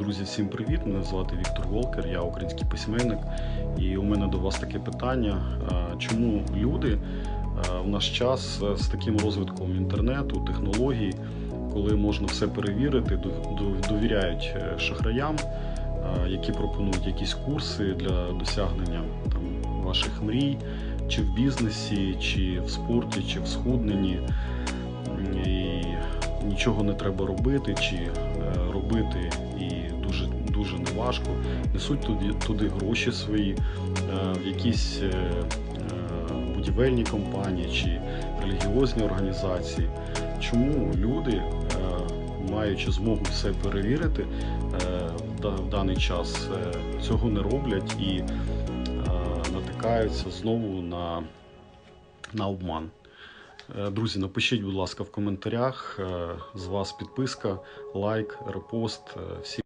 Друзі, всім привіт! Мене звати Віктор Волкер, я український письменник. І у мене до вас таке питання: чому люди в наш час е, з таким розвитком інтернету, технологій, коли можна все перевірити, дов- дов- довіряють е, шахраям, які пропонують якісь курси для досягнення там, ваших мрій, чи в бізнесі, чи в спорті, чи в схудненні. І нічого не треба робити, чи е, робити дуже неважко. Несуть туди, туди гроші свої, е, в якісь е, е, будівельні компанії чи релігіозні організації. Чому люди, маючи змогу все перевірити, в даний час цього не роблять і натикаються знову на, на обман? Друзі, напишіть, будь ласка, в коментарях. З вас підписка, лайк, репост. Всім